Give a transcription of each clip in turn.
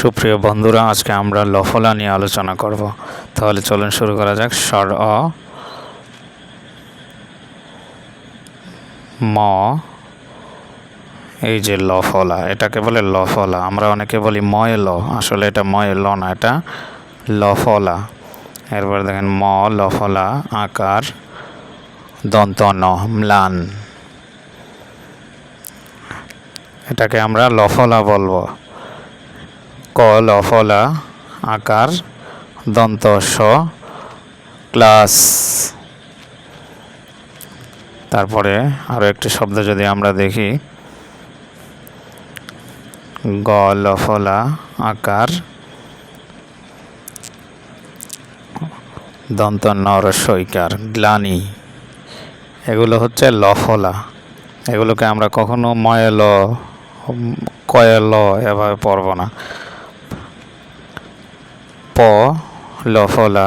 সুপ্রিয় বন্ধুরা, আজকে আমরা লফলা নিয়ে আলোচনা করব। তাহলে চলুন শুরু করা যাক। স্বর অ, ম, এই যে লফলা, এটাকে বলে লফলা। আমরা অনেকে বলি ময় ল আসলে এটা ময় ল না, এটা লফলা। এরপর দেখেন, ম, লফলা, আকার দন্ত ন ম্লান। এটাকে আমরা লফলা বলব। ক লফলা আকার, দন্ত স, ক্লাস। তারপরে আরও একটি শব্দ যদি আমরা দেখি। গ লফলা আকার, দন্ত, নর, সৈকার, গ্লানি। এগুলো হচ্ছে লফলা। এগুলোকে আমরা কখনো ময়ল কয়ল এভাবে পড়ব না। লফলা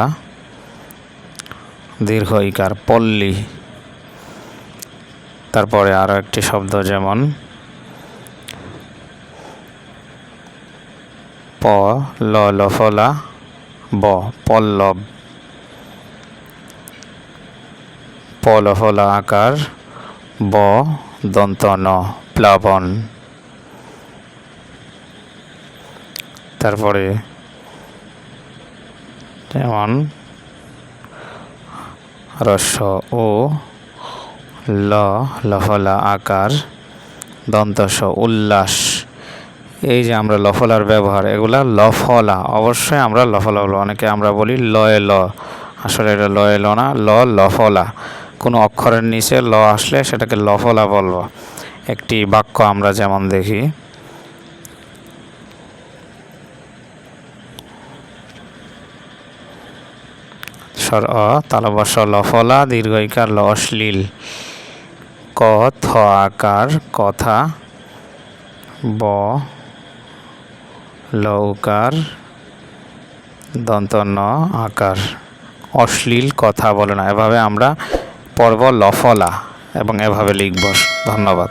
দীর্ঘ, ইকার, পল্লী। তারপরে আরও একটি শব্দ যেমন প, ল লফলা ব, পল্লব। প লফলা আকার, ব, দন্ত, ন, প্লাবন। তারপরে যেমন রস্য ও ল, লফলা আকার দন্তস উল্লাস। এই যে আমরা লফলার ব্যবহার, এগুলা লফলা। অবশ্যই আমরা লফলা বলব। অনেকে আমরা বলি লয়ে ল। আসলে এটা লয়ে ল না, ল লফলা। কোনো অক্ষরের নিচে ল আসলে সেটাকে লফলা বলব। একটি বাক্য আমরা যেমন দেখি স্বর অ তালবস লফলা দীর্ঘইকার ল অশ্লীল। ক, থ আকার, কথা, ব লৌকার দন্ত ন আকার। অশ্লীল কথা বলে না, এভাবে আমরা পর্ব লফলা এবং এভাবে লিখব। ধন্যবাদ।